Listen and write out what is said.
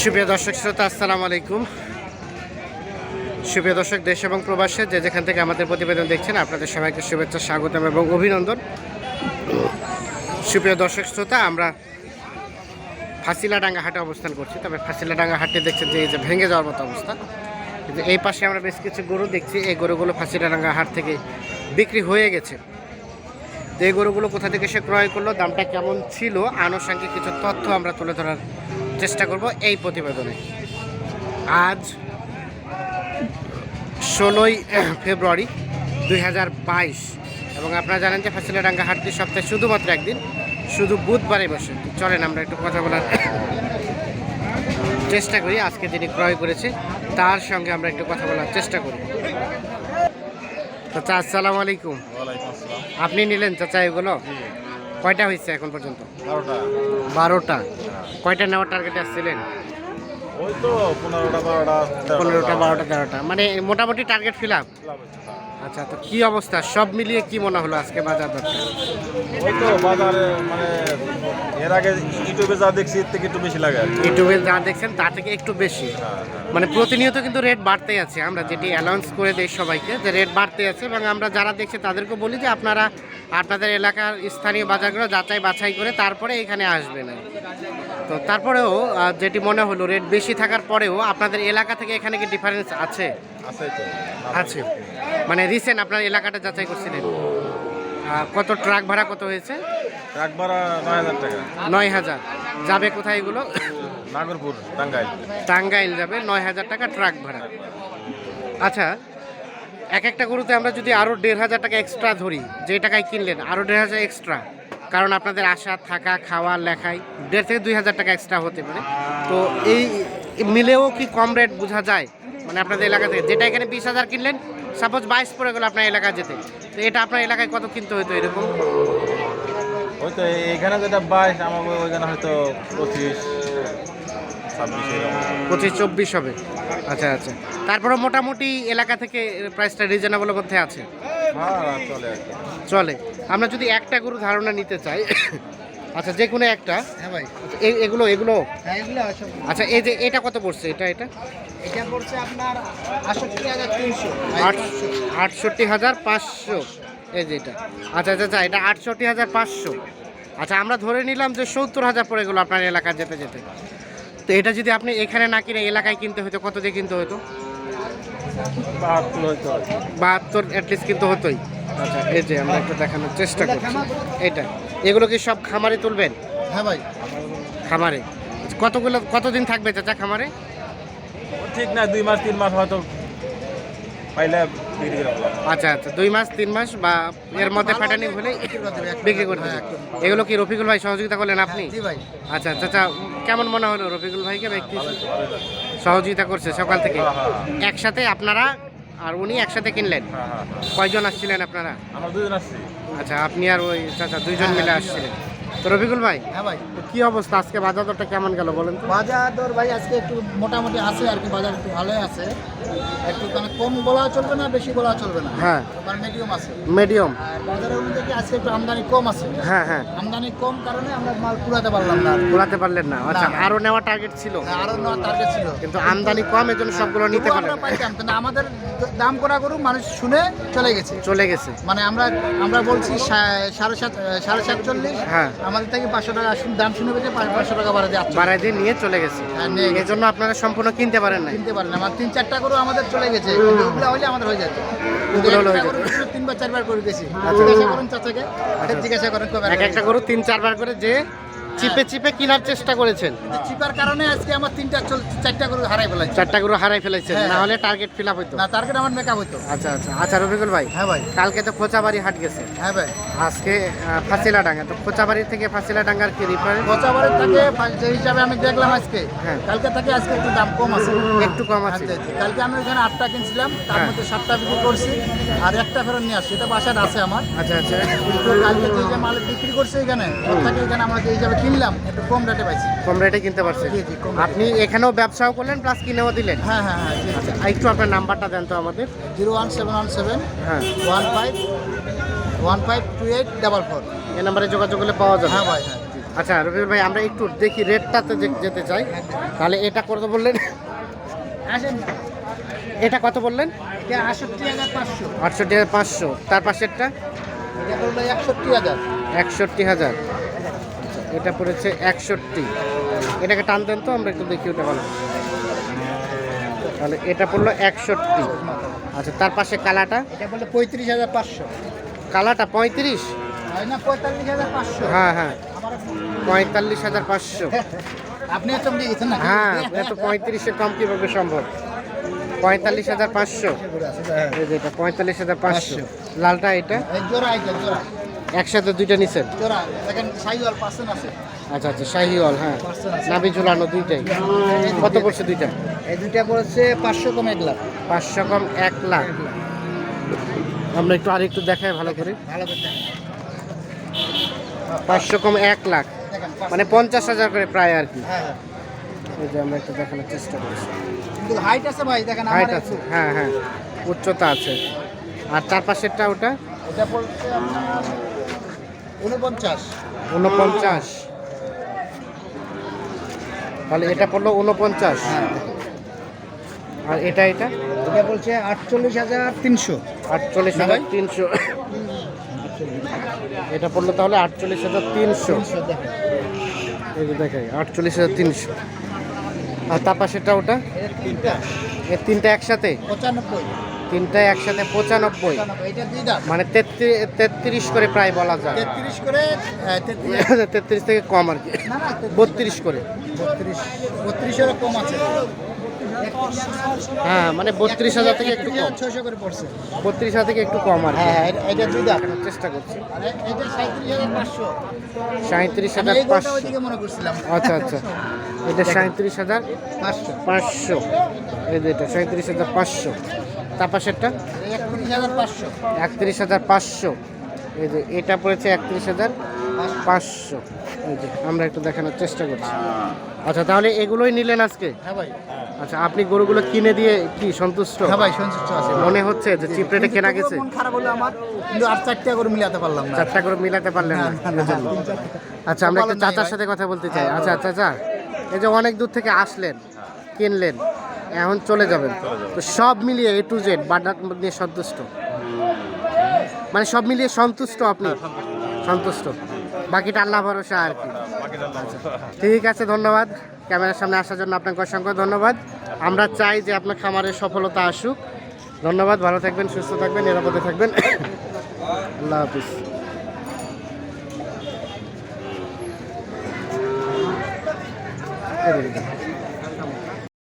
সুপ্রিয় দর্শক শ্রোতা, আসসালামু আলাইকুম। সুপ্রিয় দর্শক, দেশ এবং প্রবাসে যে যেখান থেকে আমাদের প্রতিবেদন দেখছেন, আপনাদের সবাইকে শুভেচ্ছা, স্বাগতম এবং অভিনন্দন। সুপ্রিয় দর্শক শ্রোতা, আমরা ফাঁসিলাডাঙ্গা হাটে অবস্থান করছি। তবে ফাঁসিলাডাঙ্গা হাটে দেখছেন যে এই যে ভেঙে যাওয়ার মতো অবস্থা। কিন্তু এই পাশে আমরা বেশ কিছু গরু দেখছি। এই গরুগুলো ফাঁসিলাডাঙ্গা হাট থেকে বিক্রি হয়ে গেছে। এই গরুগুলো কোথা থেকে সে ক্রয় করল, দামটা কেমন ছিল, আনুষঙ্গিক কিছু তথ্য আমরা তুলে ধরার চেষ্টা করব এই প্রতিবেদনে। আজ ষোলোই ফেব্রুয়ারি দুই হাজার বাইশ এবং আপনারা জানেন যে ফাঁসিলাডাঙ্গা হাটটি সপ্তাহে শুধুমাত্র একদিন শুধু বুধবারে বসে। চলেন আমরা একটু কথা বলার চেষ্টা করি আজকে যিনি ক্রয় করেছে তার সঙ্গে আমরা একটু কথা বলার চেষ্টা করি। চাচা আসসালামু আলাইকুম। আপনি নিলেন চাচা এগুলো? কয়টা হয়েছে এখন পর্যন্ত? বারোটা। বারোটা। কয়টা নেওয়ার টার্গেট আসছিলেন? পনেরোটা বারোটা তেরোটা। মানে মোটামুটি টার্গেট ফিল আপ আচ্ছা তো কি অবস্থা? সব মিলিয়ে কি মনে হলো আজকে বাজার দরকার বাজারে মানে এর আগে ইউটিউবে যা দেখছি এর থেকে একটু বেশি লাগে ইউটিউবে যা দেখছেন তার থেকে একটু বেশি। হ্যাঁ, হ্যাঁ। মানে প্রতিনিয়ত কিন্তু রেট বাড়তেই আছে। আমরা যেটি অ্যানাউন্স করে দিই সবাইকে যে রেট বাড়তে আছে এবং আমরা যারা দেখছি তাদেরকে বলি যে আপনারা আপনাদের এলাকার স্থানীয় বাজারগুলো যাচাই বাছাই করে তারপরে এখানে আসবেন। তো তারপরেও যেটি মনে হলো রেট বেশি থাকার পরেও আপনাদের এলাকা থেকে এখানে কি ডিফারেন্স আছে? আছে মানে রিসেন্ট আপনার এলাকাটা যাচাই করছিলেন। কত ট্রাক ভাড়া কত হয়েছে? ট্রাক ভাড়া নয় হাজার টাকা। নয় হাজার। যাবে কোথায় এগুলো? নাগরপুর টাঙ্গাইল। টাঙ্গাইল যাবে নয় হাজার টাকা ট্রাক ভাড়া। আচ্ছা এক একটা গরুতে আমরা যদি আরও দেড় হাজার টাকা এক্সট্রা ধরি যে টাকায় কিনলেন আরও দেড় হাজার এক্সট্রা কারণ আপনাদের আসা থাকা খাওয়া লেখাই দেড় থেকে দুই হাজার টাকা এক্সট্রা হতে পারে। তো এই মিলেও কি কম রেট বোঝা যায়? মানে আপনাদের এলাকা থেকে। যেটা এখানে বিশ হাজার কিনলেন সাপোজ বাইশ পড়ে গেলো আপনার এলাকায় যেতে তো এটা আপনার এলাকায় কত কিনতে হতো এরকম? ওই তো এখানে যেটা বাইশ আমাকে ওইখানে হয়তো পঁচিশ পঁচিশ চব্বিশ হবে। আচ্ছা আচ্ছা। তারপরে মোটামুটি এলাকা থেকে প্রাইসটা রিজনেবলের মধ্যে আছে? হ্যাঁ চলে চলে। আমরা যদি একটা গরু ধারণা নিতে চাই আচ্ছা যে কোনো একটা। হ্যাঁ ভাই। এ- এগুলো এগুলো? হ্যাঁ এগুলো আছে। আচ্ছা এই যে এটা কত পড়ছে? এটা এটা? এটা পড়ছে আপনার আটষট্টি হাজার তিনশো। আট আটষট্টি হাজার পাঁচশো। এই যে এটা। আচ্ছা আচ্ছা আচ্ছা এটা আটষট্টি হাজার পাঁচশো। আচ্ছা আমরা ধরে নিলাম যে সত্তর হাজার পড়ে গেলো আপনার এলাকা যেতে যেতে। তো এটা যদি আপনি এখানে না কিনে এলাকায় কিনতে হতো কত দিয়ে কিনতে হতো? বাহাত্তর অ্যাটলিস্ট কিন্তু হতোই। আচ্ছা। এই যে আমরা একটু দেখানোর চেষ্টা করছি। এটা। এগুলো কি সব খামারে তুলবেন? হ্যাঁ ভাই। খামারে। কতগুলো কতদিন থাকবে চাচা খামারে? ঠিক না দুই মাস তিন মাস হয়তো পাইলে। আচ্ছা আচ্ছা দুই মাস তিন মাস বা এর মধ্যে ফাটানি হলে বিক্রি করতে হ্যাঁ। এগুলো কি রফিকুল ভাই সহযোগিতা করলেন আপনি? আচ্ছা চাচা কেমন মনে হলো রফিকুল ভাইকে ব্যক্তি সহযোগিতা করছে সকাল থেকে? হ্যাঁ, হ্যাঁ, একসাথে আপনারা আর উনি একসাথে কিনলেন? হ্যাঁ, হ্যাঁ, হ্যাঁ। কয়জন আসছিলেন আপনারা? আমরা দুজন আসছি। আচ্ছা আপনি আর ওই চাচা দুইজন মিলে আসছিলেন? তো রফিকুল ভাই হ্যাঁ ভাই। কি অবস্থা? আজকে বাজার দরটা কেমন গেল বলেন তো? বাজার দর ভাই আজকে একটু মোটামুটি আছে আর কি বাজার একটু ভালোই আছে। একটু মানে কম বলা চলবে না বেশি বলা চলবে না। হ্যাঁ। মানে মিডিয়াম আছে। মিডিয়াম আর বাজারের অনুযায়ী আজকে একটু আমদানি কম আছে? হ্যাঁ হ্যাঁ। আমদানি কম কারণে আমরা মাল পুরাতে পারলাম না কি। পারলেন না। আচ্ছা আরও নেওয়ার টার্গেট ছিল? আরও নেওয়ার টার্গেট ছিল। কিন্তু আমদানি কম এর জন্য সবগুলো নিতে পারলেন কিন্তু আমাদের দাম করা গরু মানুষ শুনে চলে গেছে। চলে গেছে। মানে আমরা আমরা বলছি সাড়ে সাত সাড়ে সাতচল্লিশ হ্যাঁ। আমাদের থেকে পাঁচশো টাকা দাম শুনে পেয়েছে পাঁচশো টাকা বাড়া দিয়ে বাড়াই দিয়ে নিয়ে চলে গেছে। হ্যাঁ, এই জন্য আপনারা সম্পূর্ণ কিনতে পারেন না কিনতে পারেন আমার তিন চারটা গরু আমাদের চলে গেছে। ওগুলো হলে আমাদের হয়ে যেত। তিনবার চারবার করে গেছি জিজ্ঞাসা করেন চাচাকে। আচ্ছা। জিজ্ঞাসা করেন এক একটা গরু তিন চারবার করে যে চিপে চিপে কেনার চেষ্টা করেছেন? চিপার কারণে আজকে আমার তিনটা চারটা গরু হারাই ফেলাইছে। চারটা গরু হারাই ফেলেছেন হ্যাঁ। না হলে টার্গেট ফিল আপ হইতো। না টার্গেট আমার মেকআপ হইতো। আচ্ছা আচ্ছা। আচ্ছা রফিকুল ভাই হ্যাঁ ভাই। কালকে তো খোঁচাবাড়ি হাট গেছে। হ্যাঁ ভাই। আজকে ফাঁসিলা ডাঙ্গা তো খোঁচাবাড়ি থেকে ফাঁসিলা ডাঙ্গার কি রিফারেন্স পচাবারের থেকে যে হিসাবে আমি দেখলাম আজকে হ্যাঁ। কালকে থেকে আজকে একটু দাম কম আছে। একটু কম আছে। আচ্ছা, আচ্ছা। কালকে আমি ওখানে আটটা কিনছিলাম তার হ্যাঁ। মধ্যে সাতটা বিক্রি করছি আর একটা ফেরত নিয়ে আসছি। এটা বাসায় আছে আমার। আচ্ছা আচ্ছা। কিন্তু কালকে যে মাল বিক্রি করছে এখানে থেকে এখানে আমরা যে হিসাবে কিনলাম একটু কম রেটে পাইছি। কম রেটে কিনতে পারছেন? আপনি এখানেও ব্যবসাও করলেন প্লাস কিনেও দিলেন? হ্যাঁ হ্যাঁ হ্যাঁ আচ্ছা একটু আপনার নাম্বারটা দেন তো আমাদের। Zero one seven one seven হ্যাঁ। One five one five two eight double four. এই নাম্বারে যোগাযোগ করলে পাওয়া যাবে? হ্যাঁ ভাই হ্যাঁ। আচ্ছা রবিউল ভাই আমরা একটু দেখি রেটটাতে যেতে চাই। তাহলে এটা কত বললেন? আসেন। এটা কত বললেন? আটষট্টি হাজার পাঁচশো। তার পাশেরটা? একষট্টি হাজার। একষট্টি হাজার। এটা পড়েছে একষট্টি। এটাকে টান দেন তো আমরা একটু দেখি ওটা ভালো। তাহলে এটা পড়ল একষট্টি। আচ্ছা তার পাশে কালাটা? এটা বলল পঁয়ত্রিশ হাজার পাঁচশো। কালাটা পঁয়ত্রিশ? পঁয়তাল্লিশ হাজার পাঁচশো? হ্যাঁ হ্যাঁ। পঁয়তাল্লিশ হাজার পাঁচশো। আপনি হ্যাঁ এত পঁয়ত্রিশে কম কীভাবে সম্ভব? পঁয়তাল্লিশ হাজার পাঁচশো। এই পঁয়তাল্লিশ হাজার পাঁচশো। লালটা এটা? একসাথে দুইটা নিছেন? আচ্ছা আচ্ছা শাহিওয়াল হ্যাঁ। নাবি ঝুলানো দুইটাই। কত পড়ছে দুইটা? এই দুইটা পড়েছে পাঁচশো কম এক লাখ। পাঁচশো কম এক লাখ। আমরা একটু আরেকটু দেখাই ভালো করে। ভালো করে পাঁচশো কম এক লাখ। মানে পঞ্চাশ হাজার করে প্রায় আর কি। হ্যাঁ হ্যাঁ। এই যে আমরা একটু দেখানোর চেষ্টা করছি। কিন্তু হাইট আছে ভাই দেখেন হাইট আছে। হ্যাঁ হ্যাঁ। উচ্চতা আছে। আর চার পাশেরটা ওটা? এটা পড়ছে উনপঞ্চাশ উনপঞ্চাশ তাহলে এটা পড়ল উনপঞ্চাশ হ্যাঁ। আর এটা এটা? এটা বলছে আটচল্লিশ হাজার তিনশো। আটচল্লিশ হাজার তিনশো। এটা পড়ল তাহলে আটচল্লিশ হাজার তিনশো। এই যে দেখাই আটচল্লিশ হাজার তিনশো। আর তার পাশেরটা ওটা? তিনটা। এর তিনটা একসাথে? পঁচানব্বই। তিনটা একসাথে পঁচানব্বই। মানে তেত্রিশ করে প্রায় বলা যায়। তেত্রিশ করে তেত্রিশ। থেকে কম আর কি। বত্রিশ করে। বত্রিশ কম আছে। হ্যাঁ মানে বত্রিশ হাজার থেকে একটু কম। ছয়শো করে পড়ছে। বত্রিশ হাজার থেকে একটু কম আর হ্যাঁ হ্যাঁ এটা- এটা দুই দাম। চেষ্টা করছি। সাঁত্রিশ হাজার পাঁচশো। আচ্ছা আচ্ছা। এটা সাঁত্রিশ হাজার পাঁচশো। পাঁচশো। এই এটা সাঁত্রিশ হাজার পাঁচশো। তার পাশেরটা একত্রিশ হাজার পাঁচশো। এই যে এটা পড়েছে একত্রিশ হাজার পাঁচশো। এই যে আমরা একটু দেখানোর চেষ্টা করছি। আচ্ছা তাহলে এগুলোই নিলেন আজকে? হ্যাঁ ভাই। আচ্ছা আপনি গরুগুলো কিনে দিয়ে কি সন্তুষ্ট? হ্যাঁ ভাই সন্তুষ্ট আছে মনে হচ্ছে যে চিপ রেটে কেনা গেছে? খারাপ হলো আমার কিন্তু আর চারটা করে মিলাতে পারলাম না। চারটা করে মিলাতে পারলেন না আচ্ছা আমরা একটু চাচার সাথে কথা বলতে চাই। আচ্ছা চাচা এই যে অনেক দূর থেকে আসলেন কিনলেন। এখন চলে যাবেন। তো সব মিলিয়ে এ টু জেড বাড্ডা নিয়ে সন্তুষ্ট। মানে সব মিলিয়ে সন্তুষ্ট আপনি? সন্তুষ্ট। বাকিটা আল্লাহ ভরসা আর কি। ঠিক আছে, ধন্যবাদ। ক্যামেরার সামনে আসার জন্য আপনাকে অসংখ্য ধন্যবাদ। আমরা চাই যে আপনার খামারের সফলতা আসুক। ধন্যবাদ, ভালো থাকবেন, সুস্থ থাকবেন, নিরাপদে থাকবেন। আল্লাহ হাফিজ।